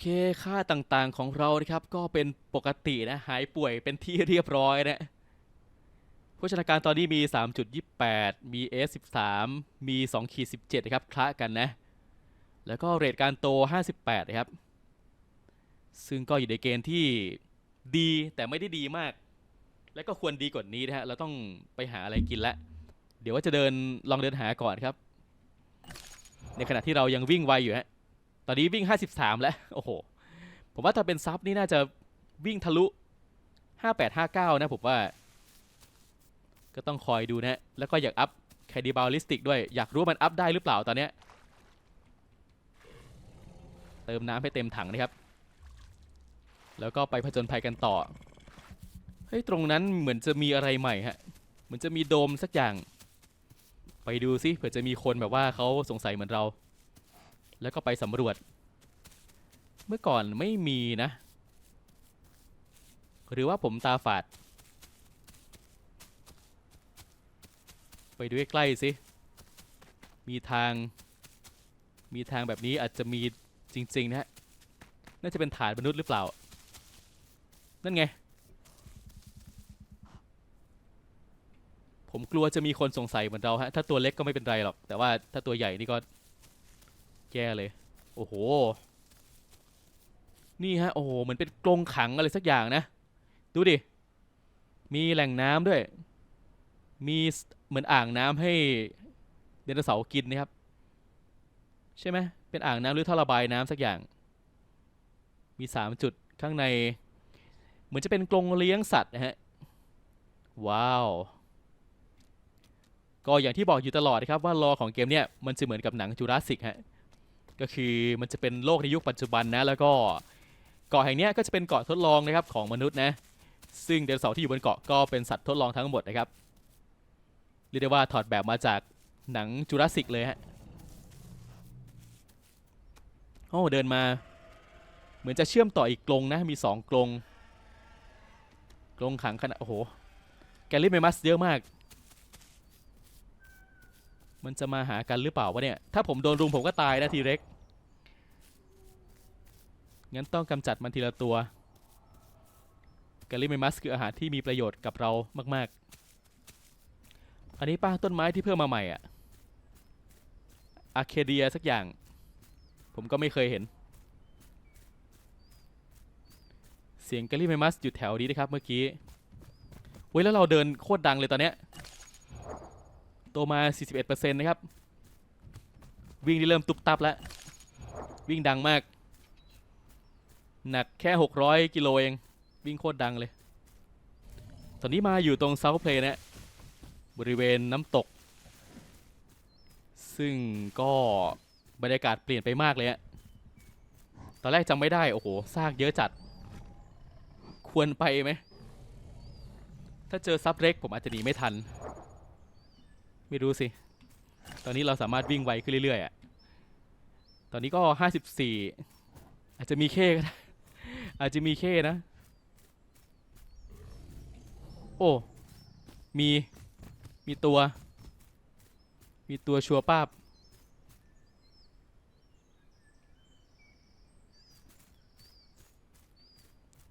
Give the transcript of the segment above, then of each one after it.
เคค่าต่างๆของเรานะครับก็เป็นปกตินะหายป่วยเป็นที่เรียบร้อยนะโภชนาการตอนนี้มี 3.28 มี S13 มี2ขีด17นะครับคละกันนะ แล้วก็เรทการโต 58 นะครับ ซึ่งก็อยู่ในเกณฑ์ที่ดีแต่ไม่ได้ดีมาก และก็ควรดีกว่านี้นะฮะเราต้องไปหาอะไรกินละ เดี๋ยวว่าจะเดินลองเดินหาก่อนครับ ในขณะที่เรายังวิ่งไวอยู่ฮะ ตอนนี้วิ่ง 53 แล้ว โอ้โห ผมว่าถ้าเป็นซับนี่น่าจะวิ่งทะลุ 5859 นะผมว่า ก็ต้องคอยดูนะ แล้วก็อยากอัพแคดิบาลิสติกด้วย อยากรู้ว่ามันอัพได้หรือเปล่าตอนเนี้ย เติมน้ำให้เต็มถังนะครับ แล้วก็ไปผจญภัยกันต่อ เฮ้ย ตรงนั้นเหมือนจะมีอะไรใหม่ฮะ เหมือนจะมีโดมสักอย่าง ไปดูซิเผื่อจะมีคนแบบว่าเขาสงสัยเหมือนเรา แล้วก็ไปสำรวจ เมื่อก่อนไม่มีนะ หรือว่าผมตาฝาด ไปดูใกล้ๆสิ มีทาง มีทางแบบนี้อาจจะมีจริง ๆ นะฮะ น่าจะเป็นฐานมนุษย์หรือเปล่า นั่นไง ผมกลัวจะมีคนสงสัยเหมือนเราฮะ ถ้าตัวเล็กก็ไม่เป็นไรหรอก แต่ว่าถ้าตัวใหญ่นี่ก็ แย่เลย โอ้โห นี่ฮะ โอ้โห เหมือนเป็นกรงขังอะไรสักอย่างนะ ดูดิ มีแหล่งน้ำด้วย มีเหมือนอ่างน้ำให้ไดนเสาร์กินนะครับ ใช่ไหม เป็นอ่างน้ำหรือท่อระบายน้ำสักอย่าง มีสามจุดข้างใน เหมือนจะเป็นกรงเลี้ยงสัตว์นะฮะ ว้าวก็อย่างที่บอกอยู่ตลอดนะครับว่ารอของเกมเนี่ยมันจะเหมือนกับหนังจูราสสิกฮะ ก็คือมันจะเป็นโลกในยุคปัจจุบันนะ แล้วก็เกาะแห่งนี้ก็จะเป็นเกาะทดลองนะครับของมนุษย์นะ ซึ่งไดโนเสาร์ที่อยู่บนเกาะก็เป็นสัตว์ทดลองทั้งหมดนะครับเรียกได้ว่าถอดแบบมาจากหนังจูราสสิกเลยฮะโอ้เดินมา เหมือนจะเชื่อมต่ออีกกรงนะมีสองกรงกรงขังขนาดโอ้โหแกลลิเมมัสเยอะมาก มันจะมาหากันหรือเปล่าวะเนี่ย ถ้าผมโดนรุมผมก็ตายนะทีเร็ก งั้นต้องกำจัดมันทีละตัวกาลิเมมัสคืออาหารที่มีประโยชน์กับเรามาก ๆ อันนี้ป้าต้นไม้ที่เพิ่มมาใหม่อะอะเคเดียสักอย่าง ผมก็ไม่เคยเห็น เสียงกาลิเมมัสอยู่แถวนี้นะครับเมื่อกี้เว้ยแล้วเราเดินโคตรดังเลยตอนเนี้ยโตมา 41%นะครับ วิ่งนี่เริ่มตุบตับแล้ว วิ่งดังมาก หนักแค่ 600 กิโลเอง วิ่งโคตรดังเลย ตอนนี้มาอยู่ตรงเซาท์เพลย์นะบริเวณน้ำตก ซึ่งก็บรรยากาศเปลี่ยนไปมากเลยอะตอนแรกจำไม่ได้ โอ้โหซากเยอะจัด ควรไปไหม ถ้าเจอซับเร็กผมอาจจะหนีไม่ทัน ไม่รู้สิ ตอนนี้เราสามารถวิ่งไวขึ้นเรื่อยๆอะตอนนี้ก็ 54 อาจจะมีเคก็ได้ อาจจะมีเคนะ โอ้ มี มีตัว มีตัวชัวร์ป้าบ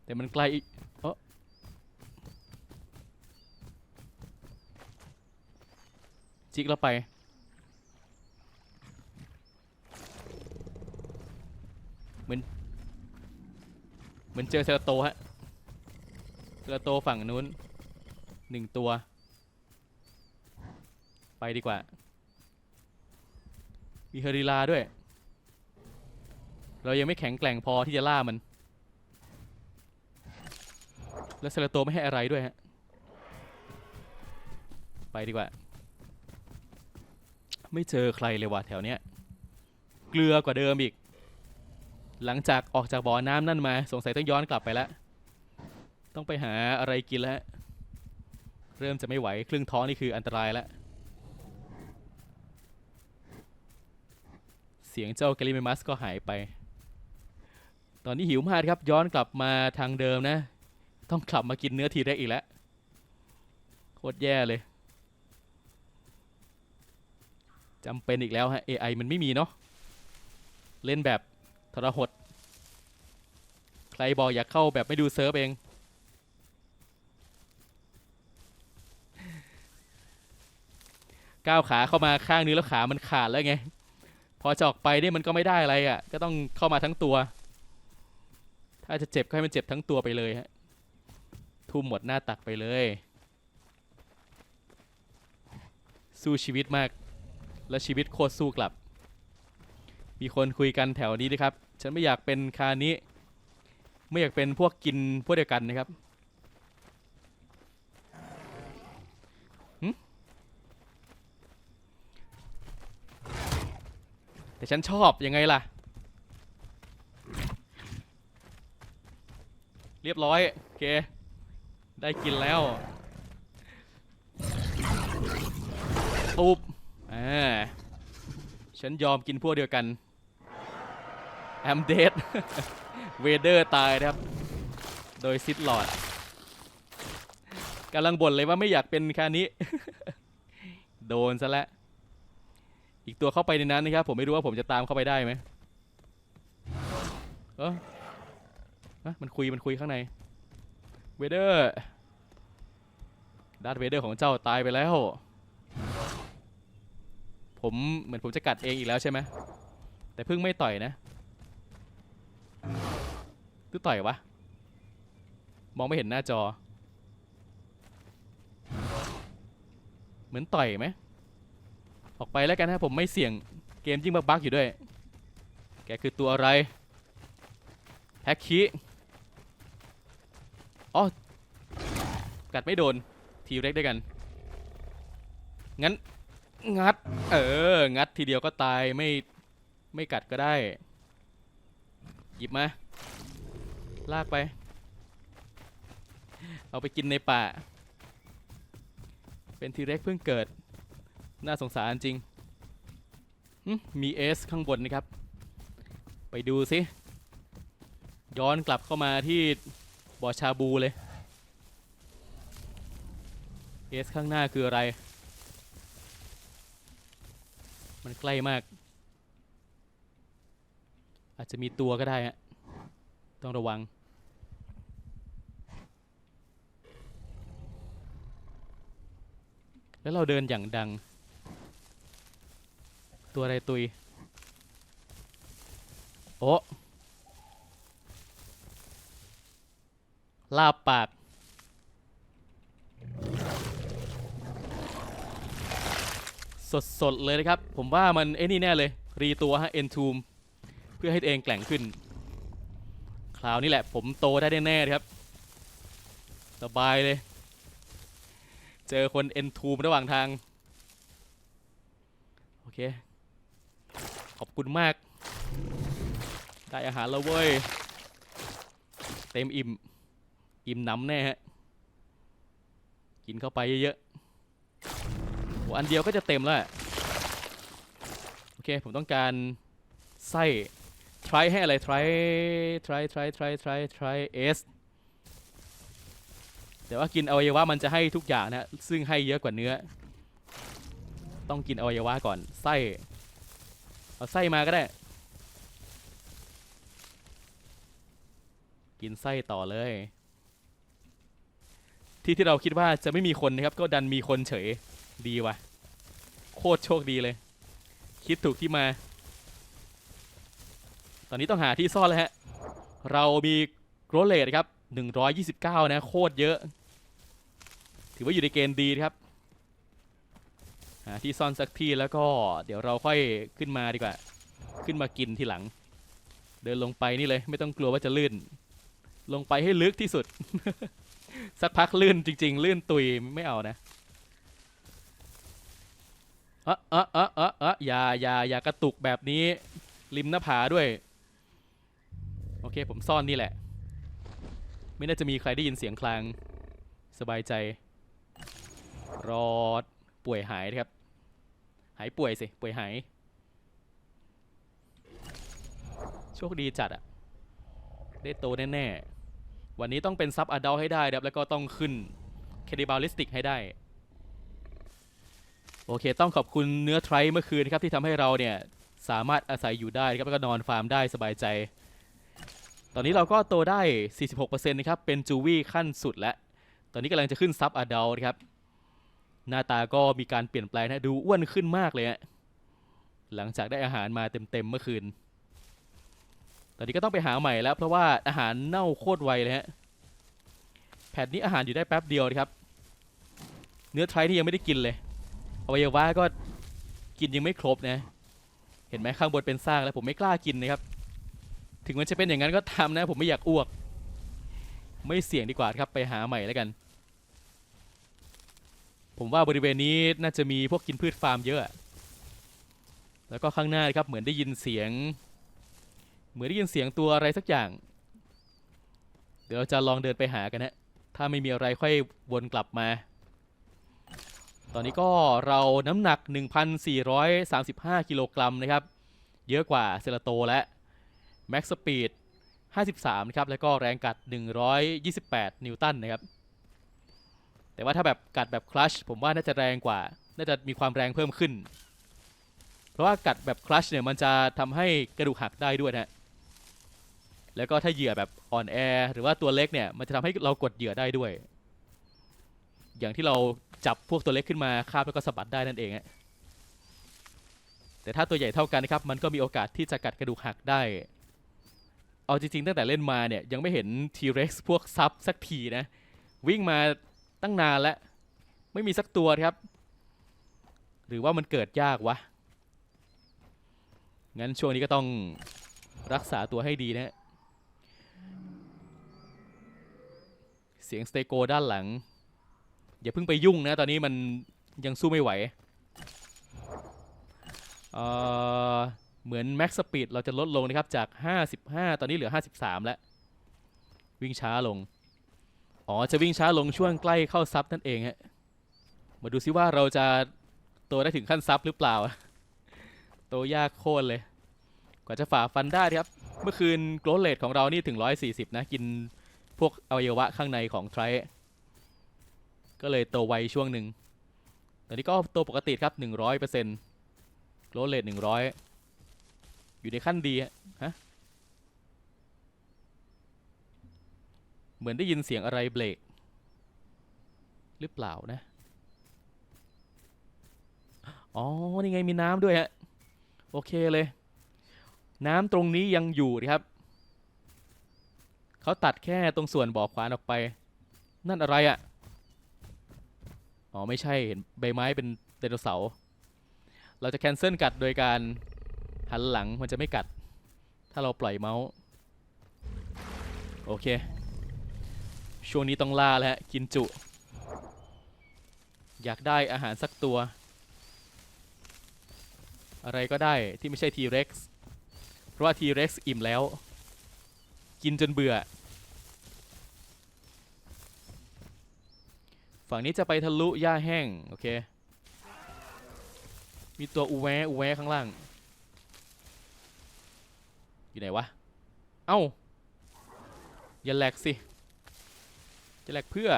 แต่มันไกลอีกเออจิกแล้วไปเหมือน เหมือนเจอเซราโตฮะเซราโตฝั่งนู้นหนึ่งตัว ไปดีกว่า มีเฮริลาด้วย เรายังไม่แข็งแกร่งพอที่จะล่ามัน แล้วเซราโตไม่ให้อะไรด้วยฮะ ไปดีกว่า ไม่เจอใครเลยว่ะแถวเนี้ย เกลือกว่าเดิมอีก หลังจากออกจากบ่อน้ำนั่นมา สงสัยต้องย้อนกลับไปแล้ว ต้องไปหาอะไรกินแล้ว เริ่มจะไม่ไหวครึ่งท้องนี่คืออันตรายแล้ว เสียงเจ้าแกลิเมมัสก็หายไป ตอนนี้หิวมากครับ ย้อนกลับมาทางเดิมนะ ต้องกลับมากินเนื้อทีแรกอีกแล้ว โคตรแย่เลยจำเป็นอีกแล้วฮะ AI มันไม่มีเนาะเล่นแบบ ทรหด ใครบอกอยากเข้าแบบไม่ดูเซิร์ฟเอง ก้าวขาเข้ามาข้างนึงแล้วขามันขาดแล้วไง พอจะออกไปเนี่ยมันก็ไม่ได้อะไรอะ่ะ ก็ต้องเข้ามาทั้งตัว ถ้าจะเจ็บก็ให้มันเจ็บทั้งตัวไปเลยฮะ ทุ่มหมดหน้าตักไปเลย สู้ชีวิตมาก และชีวิตโคตรสู้กลับ มีคนคุยกันแถวนี้นะครับ ฉันไม่อยากเป็นคานี้ไม่อยากเป็นพวกกินพวกเดียวกันนะครับหึแต่ฉันชอบยังไงล่ะ เรียบร้อย โอเค ได้กินแล้วปุ๊บอ่าฉันยอมกินพวกเดียวกัน แอมเดดเวเดอร์ตายนะครับ โดยซิดหลอดกำลังบ่นเลยว่าไม่อยากเป็นคานี้โดนซะแล้วอีกตัวเข้าไปในนั้นนะครับ ผมไม่รู้ว่าผมจะตามเข้าไปได้ไหมเออมันคุยมันคุยข้างในเวเดอร์ดัตเวเดอร์ของเจ้าตายไปแล้ว ผมเหมือนผมจะกัดเองอีกแล้วใช่ไหมแต่เพิ่งไม่ต่อยนะ หรือต่อยวะ มองไม่เห็นหน้าจอ เหมือนต่อยไหม ออกไปแล้วกันนะผมไม่เสี่ยงเกมยิ่งบักๆอยู่ด้วย แกคือตัวอะไร แฮกคีอ๋อ กัดไม่โดน ทีเร็กด้วยกัน งั้น งัด เออ งัดทีเดียวก็ตายไม่ ไม่กัดก็ได้ หยิบมา ลากไป เอาไปกินในป่า เป็นทีเร็กเพิ่งเกิด น่าสงสารจริง มีเอสข้างบนนะครับ ไปดูสิ ย้อนกลับเข้ามาที่บ่อชาบูเลยเอสข้างหน้าคืออะไร มันใกล้มาก อาจจะมีตัวก็ได้ฮะ ต้องระวัง แล้วเราเดินอย่างดัง ตัวอะไรตุย โอ้ลาบปาก สดๆเลยนะครับ ผมว่ามันไอ้นี่แน่เลย รีตัวฮะ e n t o m เพื่อให้ตัวเองแกร่งขึ้น คราวนี้แหละผมโตได้แน่ๆครับ สบายเลย เจอคน e n t o m ระหว่างทาง โอเค ขอบคุณมาก ได้อาหารแล้วเว้ย เต็มอิ่ม อิ่มหน้ำแน่ฮะ กินเข้าไปเยอะๆโอ้อันเดียวก็จะเต็มแล้ว โอเค ผมต้องการไส้ try ให้อะไร try try try try try try s แต่ว่ากินอวัยวะมันจะให้ทุกอย่างนะซึ่งให้เยอะกว่าเนื้อ ต้องกินอวัยวะก่อนไส้เอาไส้มาก็ได้ กินไส้ต่อเลย ที่ที่เราคิดว่าจะไม่มีคนนะครับ ก็ดันมีคนเฉยดีว่ะ โคตรโชคดีเลย คิดถูกที่มา ตอนนี้ต้องหาที่ซ่อนแล้วฮะ เรามีโกรเลตครับ 129 นะ โคตรเยอะ ถือว่าอยู่ในเกณฑ์ดีครับ หาที่ซ่อนสักที่แล้วก็เดี๋ยวเราค่อยขึ้นมาดีกว่า ขึ้นมากินทีหลัง เดินลงไปนี่เลย ไม่ต้องกลัวว่าจะลื่น ลงไปให้ลึกที่สุด สักพักลื่นจริง ๆ ลื่นตุยไม่เอานะเอะเอะเอะเอะเอะอย่าอย่าอย่ากระตุกแบบนี้ริมหน้าผาด้วย โอเค ผมซ่อนนี่แหละ ไม่น่าจะมีใครได้ยินเสียงคลาง สบายใจ รอดป่วยหายนะครับ หายป่วยสิ ป่วยหาย โชคดีจัดอะได้โตแน่ๆ วันนี้ต้องเป็นซับอดัลให้ได้ครับ แล้วก็ต้องขึ้นเคดิบาลิสติกให้ได้ โอเค ต้องขอบคุณเนื้อไทรเมื่อคืนนะครับที่ทำให้เราเนี่ย สามารถอาศัยอยู่ได้ครับแล้วก็นอนฟาร์มได้สบายใจ ตอนนี้เราก็โตได้ 46%นะครับ เป็นจูวี่ขั้นสุดแล้ว ตอนนี้กำลังจะขึ้นซับอดัลครับ หน้าตาก็มีการเปลี่ยนแปลงนะ ดูอ้วนขึ้นมากเลยฮะ หลังจากได้อาหารมาเต็มๆเมื่อคืน ตอนนี้ก็ต้องไปหาใหม่แล้ว เพราะว่าอาหารเน่าโคตรไวเลยฮะ แผ่นนี้อาหารอยู่ได้แป๊บเดียวนะครับ เนื้อไทรที่ยังไม่ได้กินเลย อวัยวะก็กินยังไม่ครบนะ เห็นไหมข้างบนเป็นซากแล้วผมไม่กล้ากินนะครับ ถึงมันจะเป็นอย่างนั้นก็ทำนะ ผมไม่อยากอ้วก ไม่เสี่ยงดีกว่าครับไปหาใหม่แล้วกัน ผมว่าบริเวณนี้น่าจะมีพวกกินพืชฟาร์มเยอะ แล้วก็ข้างหน้าครับเหมือนได้ยินเสียง เหมือนได้ยินเสียงตัวอะไรสักอย่าง เดี๋ยวเราจะลองเดินไปหากันนะถ้าไม่มีอะไรค่อยวนกลับมา ตอนนี้ก็เราน้ำหนัก 1,435 กิโลกรัมนะครับ เยอะกว่าเซลาโตและ แม็กสปีด 53 ครับ แล้วก็แรงกัด 128 นิวตันนะครับ แต่ว่าถ้าแบบกัดแบบคลัชผมว่าน่าจะแรงกว่า น่าจะมีความแรงเพิ่มขึ้น เพราะว่ากัดแบบคลัชเนี่ยมันจะทำให้กระดูกหักได้ด้วยนะฮะแล้วก็ถ้าเหยื่อแบบอ่อนแอหรือว่าตัวเล็กเนี่ยมันจะทำให้เรากดเหยื่อได้ด้วย อย่างที่เราจับพวกตัวเล็กขึ้นมาคาบแล้วก็สะบัดได้นั่นเองฮะแต่ถ้าตัวใหญ่เท่ากันนะครับ มันก็มีโอกาสที่จะกัดกระดูกหักได้ เอาจริงๆตั้งแต่เล่นมาเนี่ยยังไม่เห็น T-Rex พวกซับสักทีนะ วิ่งมาตั้งนานแล้ว ไม่มีสักตัวครับ หรือว่ามันเกิดยากวะ งั้นช่วงนี้ก็ต้องรักษาตัวให้ดีนะฮะเสียงสเตโกด้านหลัง อย่าเพิ่งไปยุ่งนะ ตอนนี้มันยังสู้ไม่ไหว เอ่อ เหมือนแม็กซ์สปีดเราจะลดลงนะครับ จาก 55 ตอนนี้เหลือ 53 แล้ว วิ่งช้าลง อ๋อ จะวิ่งช้าลงช่วงใกล้เข้าซับนั่นเองฮะ มาดูซิว่าเราจะโตได้ถึงขั้นซับหรือเปล่า โตยากโคตรเลย กว่าจะฝ่าฟันได้ครับ เมื่อคืนโกลเลตของเรานี่ถึง 140 นะ กินพวกอวัยวะข้างในของไทรก็เลยโตไวช่วงหนึ่งตอนนี้ก็โตปกติครับ 100%โกลเลต100 อยู่ในขั้นดีฮะ เหมือนได้ยินเสียงอะไรเบรกหรือเปล่านะ อ๋อ นี่ไงมีน้ำด้วยฮะ โอเคเลย น้ำตรงนี้ยังอยู่นะครับ เขาตัดแค่ตรงส่วนบ่อขวานออกไป นั่นอะไรอะ่ะ อ๋อ ไม่ใช่ เห็นใบไม้เป็นไดโนเสาร์ เราจะแคนเซิลกัดโดยการ หันหลังมันจะไม่กัด ถ้าเราปล่อยเมาส์โอเค ช่วงนี้ต้องล่าแล้วฮะกินจุ อยากได้อาหารสักตัว อะไรก็ได้ที่ไม่ใช่ T-Rex เพราะว่า T-Rex อิ่มแล้ว กินจนเบื่อ ฝั่งนี้จะไปทะลุหญ้าแห้ง โอเค มีตัวอูแวะอูแวะข้างล่าง อยู่ไหนวะ เอ้า อย่าแหลกสิ จะแหลกเพื่อ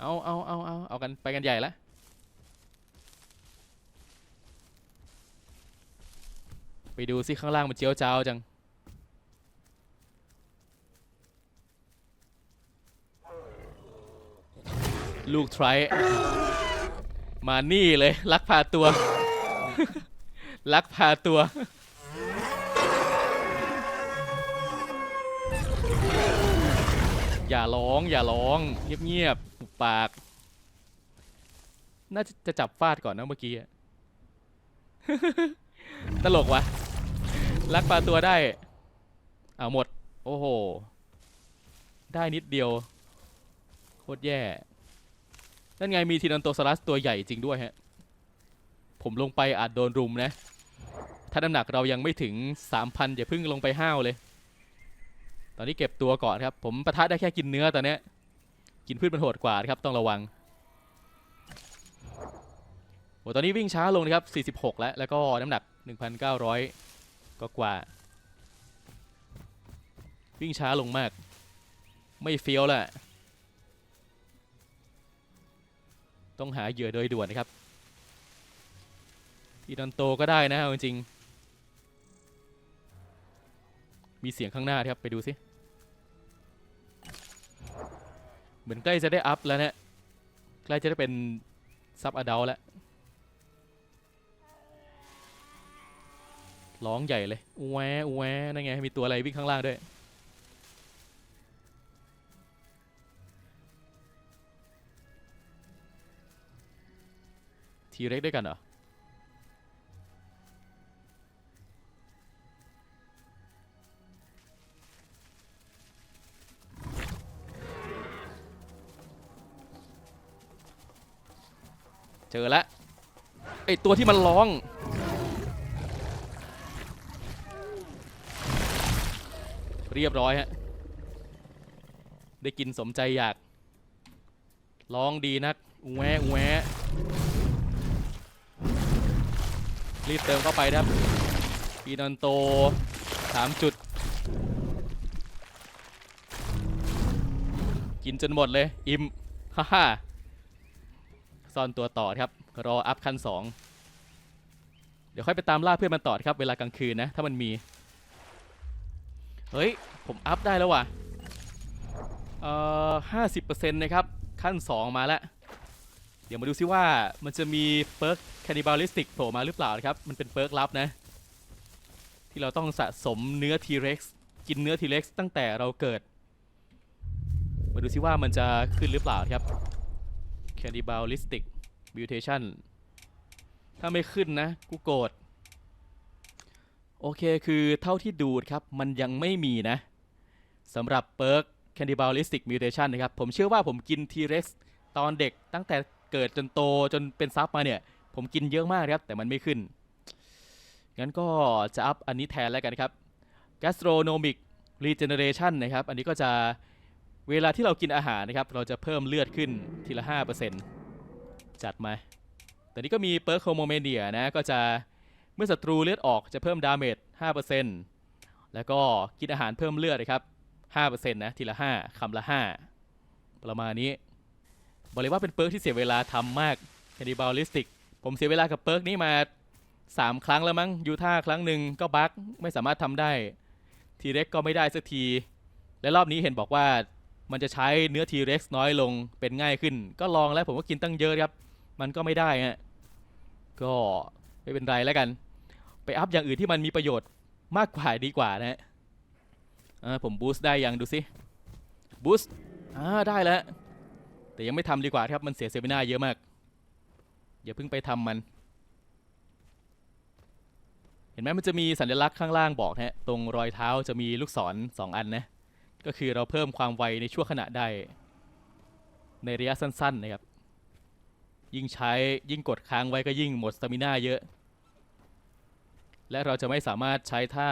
เอาเอาเอาเอาเอากันไปกันใหญ่ล้วไปดูสิข้างล่างมันเจียวเจ้าจัง ลูกไทรมานี่เลย ลักพาตัว ลักพาตัว อย่าร้อง อย่าร้อง เงียบๆปุบปาก น่าจะจะจับฟาดก่อนนะเมื่อกี้ ตลกวะลักปลาตัวได้เอาหมด โอ้โห ได้นิดเดียว โคตรแย่ นั่นไงมีทีนันโตซารัสตัวใหญ่จริงด้วยฮะ ผมลงไปอาจโดนรุมนะ ถ้าน้ำหนักเรายังไม่ถึง 3,000 อย่าเพิ่งลงไปห้าวเลย อนนี้เก็บตัวก่อนครับ ผมประทะได้แค่กินเนื้อตอนนี้กินพืชมันโหดกว่าครับต้องระวังโอ้ตอนนี้วิ่งช้าลงนะครับ 46 แล้ว แล้วก็น้ำหนัก 1,900 ก็กว่า วิ่งช้าลงมาก ไม่เฟี้ยวแล้วต้องหาเหยื่อโดยด่วนนะครับอีดอนโตก็ได้นะจริง มีเสียงข้างหน้าครับ ไปดูสิ เหมือนใกล้จะได้อัพแล้วนี่ยใกล้จะได้เป็นซับอดัลแล้ว ร้องใหญ่เลยอูแวะอูแวนั่นไง มีตัวอะไรวิ่งข้างล่างด้วย ทีเร็กด้วยกันเหรอ เจอแล้วไอตัวที่มันร้องเรียบร้อยฮะ ได้กินสมใจอยาก ร้องดีนักอูแวะอูแวรีบเติมเข้าไปครับปีนอนโตสามจุด กินจนหมดเลย อิ่ม ฮ่าฮ่า ซ่อนตัวต่อครับ รออัพขั้น 2 เดี๋ยวค่อยไปตามล่าเพื่อนมันต่อครับ เวลากลางคืนนะ ถ้ามันมี เฮ้ย ผมอัพได้แล้วว่ะ เอ่อห้าสิบเปอร์เซ็นต์นะครับ ขั้น 2 มาแล้ว เดี๋ยวมาดูซิว่ามันจะมีเปิร์ก cannibalistic โผล่มาหรือเปล่านะครับ มันเป็นเปิร์กลับนะ ที่เราต้องสะสมเนื้อ T-Rex กินเนื้อ T-Rex ตั้งแต่เราเกิด มาดูซิว่ามันจะขึ้นหรือเปล่าครับ cannibalistic mutation ถ้าไม่ขึ้นนะ กูโกรธ โอเคคือเท่าที่ดูครับ มันยังไม่มีนะสำหรับเปิร์ก cannibalistic mutation นะครับ ผมเชื่อว่าผมกิน T-Rex ตอนเด็กตั้งแต่เกิดจนโตจนเป็นซับมาเนี่ย ผมกินเยอะมากครับ แต่มันไม่ขึ้น งั้นก็จะอัพอันนี้แทนแล้วกันครับ gastronomic regeneration นะครับ อันนี้ก็จะ เวลาที่เรากินอาหารนะครับ เราจะเพิ่มเลือดขึ้นทีละ 5%จัดมาแต่นี้ก็มีเปิร์กโฮโมเมเนียนะ ก็จะเมื่อศัตรูเลือดออกจะเพิ่มดาเมจ 5%แล้วก็กินอาหารเพิ่มเลือดนะครับ 5%นะทีละ 5 คำละ 5 ประมาณนี้ บอกเลยว่าเป็นเปิร์กที่เสียเวลาทำมาก cannibalistic ผมเสียเวลากับเปิร์กนี้มา 3 ครั้งแล้วมั้งยูท่าครั้งหนึ่งก็บั๊กไม่สามารถทำได้ ทีเร็กก็ไม่ได้สักที และรอบนี้เห็นบอกว่า มันจะใช้เนื้อทีเร็กซ์น้อยลงเป็นง่ายขึ้น ก็ลองแล้วผมก็กินตั้งเยอะครับ มันก็ไม่ได้ฮะก็ไม่เป็นไรแล้วกัน ไปอัพอย่างอื่นที่มันมีประโยชน์มากกว่าดีกว่านะฮะผมบูสต์ได้ยังดูสิบูสต์อ่าได้แล้ว แต่ยังไม่ทำดีกว่าครับมันเสียเซมินาเยอะมากอย่าเพิ่งไปทำมัน เห็นไหมมันจะมีสัญลักษณ์ข้างล่างบอกฮะตรงรอยเท้าจะมีลูกศรสองอันนะ ก็คือเราเพิ่มความไวในชั่วขณะได้ ในระยะสั้นๆนะครับ ยิ่งใช้ยิ่งกดค้างไว้ก็ยิ่งหมดสตามิน่าเยอะ และเราจะไม่สามารถใช้ท่า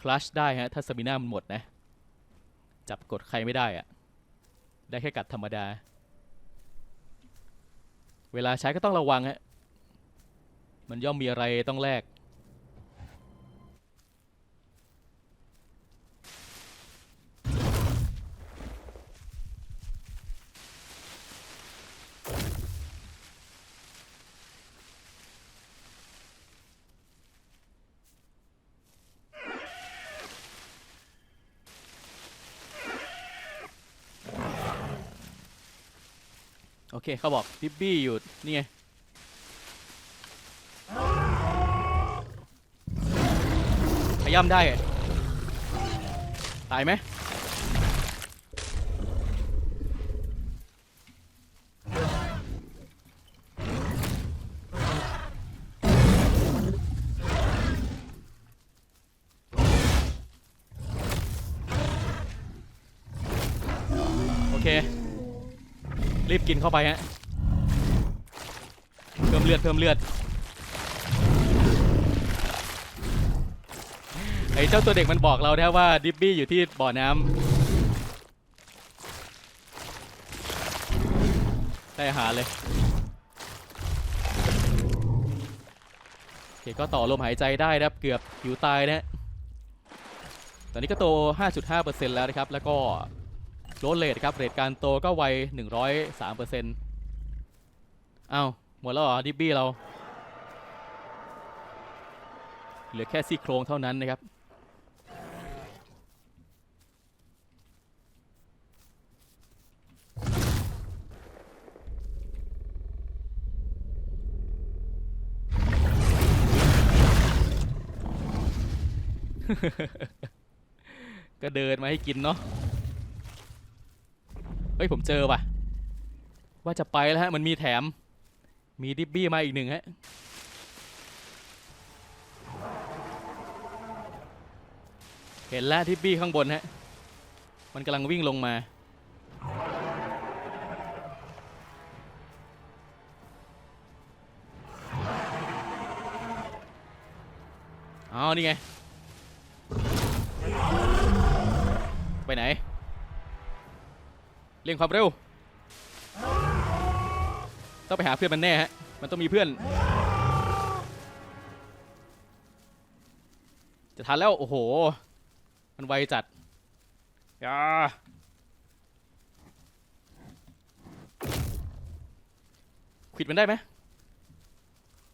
คลัชได้ฮะถ้าสตามิน่ามันหมดนะ จับกดใครไม่ได้อะได้แค่กัดธรรมดา เวลาใช้ก็ต้องระวังฮะมันย่อมมีอะไรต้องแลก เคเขาบอกดิบบี้อยู่นี่ไงขย้ำได้ตายไหมโอเค รีบกินเข้าไปฮะเพิ่มเลือดเพิ่มเลือดไอ้เจ้าตัวเด็กมันบอกเรานะว่าดิบบี้อยู่ที่บ่อน้ำได้อาหารเลยโอเคก็ต่อลมหายใจได้นะครับเกือบหิวตายนะฮะตอนนี้ก็โต 5.5%แล้วนะครับ แล้วก็ โรเลทครับเรทการโตก็ไว103เปอร์เซ็นต์อ้าวหมดแล้วเหรอดิบบี้เรา เหลือแค่ซี่โครงเท่านั้นนะครับก็เดินมาให้กินเนาะ ฮ้ยผมเจอว่ะ ว่าจะไปแล้วฮะมันมีแถม มีดิบบี้มาอีกหนึ่งฮะเห็นแล้วดิบบี้ข้างบนฮะมันกำลังวิ่งลงมาอ๋อนี่ไง ไปไหน เร่งความเร็วต้องไปหาเพื่อนมันแน่ฮะ มันต้องมีเพื่อน จะทันแล้ว โอ้โห มันไวจัดอย่าควิดมันได้ไหม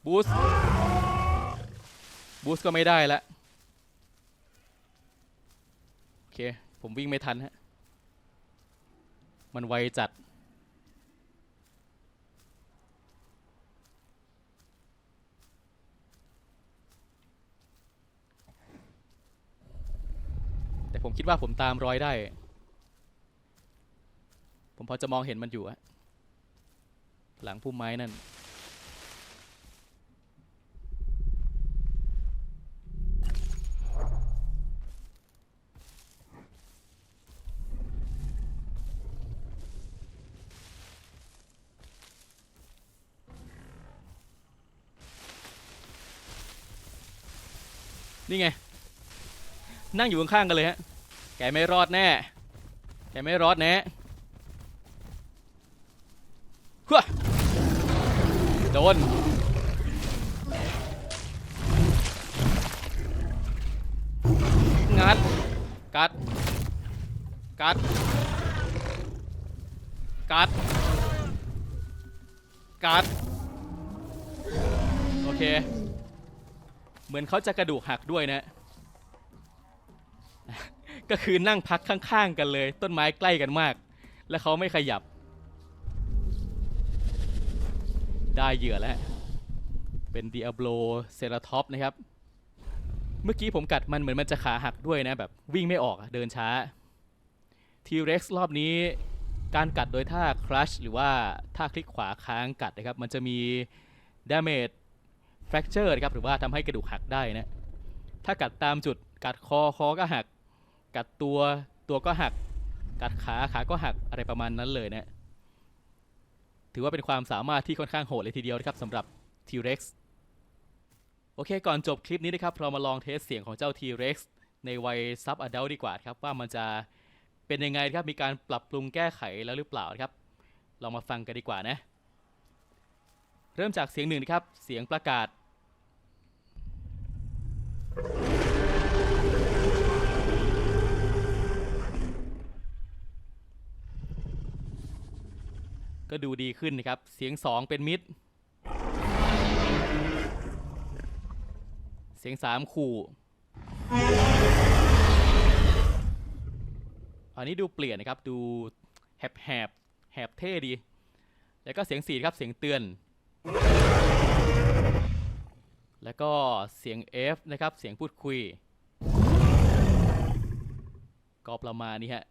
บูสบูสก็ไม่ได้ล้วโอเค ผมวิ่งไม่ทันฮะ มันไวจัด แต่ผมคิดว่าผมตามรอยได้ ผมพอจะมองเห็นมันอยู่อะหลังพุ่มไม้นั่น นี่ไง นั่งอยู่ข้างๆกันเลยฮะ แกไม่รอดแน่ แกไม่รอดแน่ฮัวโดน งัด กัด กัด กัด กัด โอเค เหมือนเขาจะกระดูกหักด้วยนะ ก็คือนั่งพักข้างๆกันเลย ต้นไม้ใกล้กันมาก และเขาไม่ขยับ ได้เหยื่อแล้ว เป็น Diablo c e r a t o p นะครับ เมื่อกี้ผมกัดมันเหมือนมันจะขาหักด้วยนะ แบบวิ่งไม่ออกเดินช้า T-Rex รอบนี้การกัดโดยท่า Crush หรือว่าท่าคลิกขวาค้างกัดนะครับ มันจะมี Damage Fracture นะครับหรือว่าทำให้กระดูกหักได้นะถ้ากัดตามจุดกัดคอคอก็หัก กัดตัวตัวก็หัก กัดขาขาก็หักอะไรประมาณนั้นเลยนะถือว่าเป็นความสามารถที่ค่อนข้างโหดเลยทีเดียวนะครับสำหรับ T-Rex โอเค ก่อนจบคลิปนี้นะครับ เรามาลองเทสเสียงของเจ้า T-Rex ในวัยซับอดัลดีกว่าครับ ว่ามันจะเป็นยังไงครับ มีการปรับปรุงแก้ไขแล้วหรือเปล่าครับ ลองมาฟังกันดีกว่านะ เริ่มจากเสียงหนึ่งนะครับ เสียงประกาศ ก็ดูดีขึ้นนะครับ เสียงสองเป็นมิด เสียงสามขู่ อันนี้ดูเปลี่ยนนะครับ ดูแหบแหบแหบเท่ดี แล้วก็เสียงสี่ครับ เสียงเตือน แล้วก็เสียง F นะครับ เสียงพูดคุย ก็ประมาณนี้ฮะ